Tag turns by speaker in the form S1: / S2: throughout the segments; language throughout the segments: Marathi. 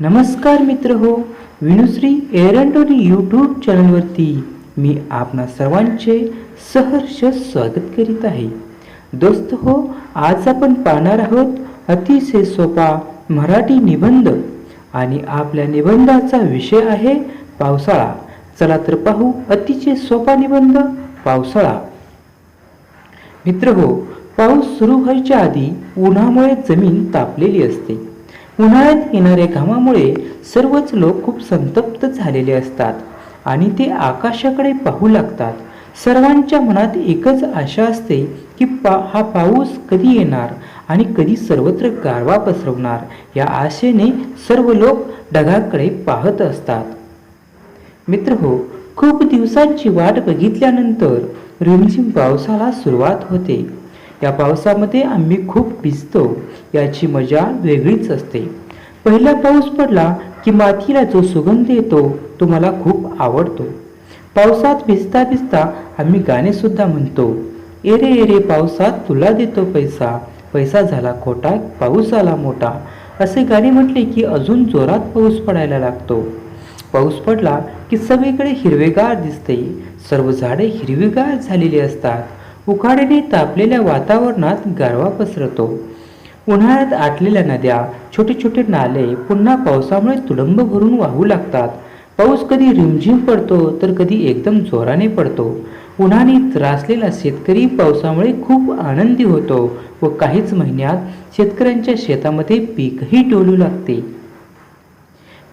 S1: नमस्कार मित्र हो विनुश्री एरंडोनी यूट्यूब चॅनलवरती मी आपणा सर्वांचे सहर्ष स्वागत करीत आहे. दोस्त हो आज आपण पाहणार आहोत अतिशय सोपा मराठी निबंध आणि आपल्या निबंधाचा विषय आहे पावसाळा. चला तर पाहू अतिशय सोपा निबंध पावसाळा. मित्र हो पाऊस सुरू व्हायच्या आधी उन्हामुळे जमीन तापलेली असते. उन्हाळ्यात येणाऱ्या घामामुळे सर्वच लोक खूप संतप्त झालेले असतात आणि ते आकाशाकडे पाहू लागतात. सर्वांच्या मनात एकच आशा असते की पा हा पाऊस कधी येणार आणि कधी सर्वत्र गारवा पसरवणार. या आशेने सर्व लोक ढगाकडे पाहत असतात. मित्र हो खूप दिवसांची वाट बघितल्यानंतर रिमझिम पावसाला सुरुवात होते. या पावसामध्ये आम्ही खूप भिजतो याची मजा वेगळीच असते. पहिला पाऊस पडला की मातीला जो सुगंध येतो तो मला खूप आवडतो. पावसात भिजता भिजता आम्ही गाणेसुद्धा म्हणतो एरे एरे पावसात तुला देतो पैसा पैसा झाला खोटा पाऊस आला मोठा. असे गाणे म्हटले की अजून जोरात पाऊस पडायला लागतो. पाऊस पडला की सगळीकडे हिरवेगार दिसते सर्व झाडे हिरवीगार झालेली असतात. उकाड्याने तापलेल्या वातावरणात गारवा पसरतो. उन्हाळ्यात आटलेल्या नद्या छोटे छोटे नाले पुन्हा पावसामुळे तुडंब भरून वाहू लागतात. पाऊस कधी रिमझिम पडतो तर कधी एकदम जोराने पडतो. उन्हाने त्रासलेला शेतकरी पावसामुळे खूप आनंदी होतो व काहीच महिन्यात शेतकऱ्यांच्या शेतामध्ये पीकही डोलू लागते.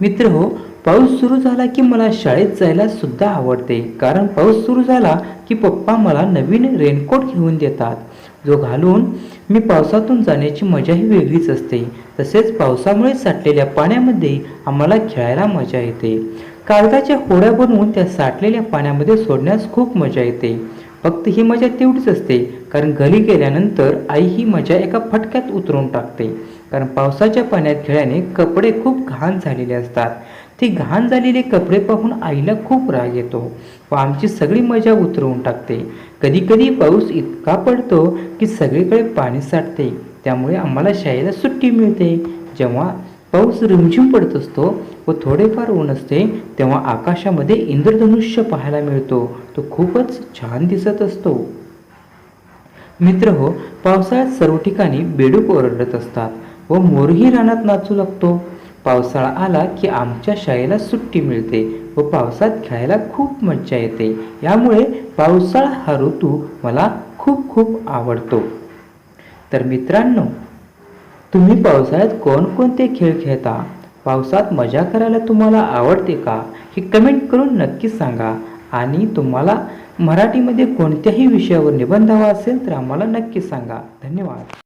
S1: मित्र हो पाऊस सुरू झाला की मला शाळेत जायला सुद्धा आवडते. कारण पाऊस सुरू झाला की पप्पा मला नवीन रेनकोट घेऊन देतात. जो घालून मी पावसातून जाण्याची मजाही वेगळीच असते. तसेच पावसामुळे साठलेल्या पाण्यामध्ये आम्हाला खेळायला मजा येते. कागदाच्या होड्या बनवून त्या साठलेल्या पाण्यामध्ये सोडण्यास खूप मजा येते. फक्त ही मजा तेवढीच असते. कारण घरी गेल्यानंतर आई ही मजा एका फटक्यात उतरवून टाकते. कारण पावसाच्या पाण्यात खेळल्याने कपडे खूप घाण झालेले असतात. ते घाण झालेले कपडे पाहून आईला खूप राग येतो. व आमची सगळी मजा उतरवून टाकते. कधी कधी पाऊस इतका पडतो की सगळीकडे पाणी साठते. त्यामुळे आम्हाला शाळेला सुट्टी मिळते. जेव्हा पाऊस रिमझिम पडत असतो व थोडेफार ऊन असते तेव्हा आकाशामध्ये इंद्रधनुष्य पाहायला मिळतो. तो खूपच छान दिसत असतो. मित्र हो पावसाळ्यात सर्व ठिकाणी बेडूक ओरडत असतात व मोरही रानात नाचू लागतो. पावसाळा आला की आमच्या शाळेला सुट्टी मिळते व पावसात खेळायला खूप मज्जा येते. यामुळे पावसाळा हा ऋतू मला खूप खूप आवडतो. तर मित्रांनो तुम्ही पावसाळ्यात कोणकोणते खेळ खेळता? पावसात मजा करायला तुम्हाला आवडते का? हे कमेंट करून नक्की सांगा. आणि तुम्हाला मराठीमध्ये कोणत्याही विषयावर निबंध हवा असेल तर आम्हाला नक्की सांगा. धन्यवाद.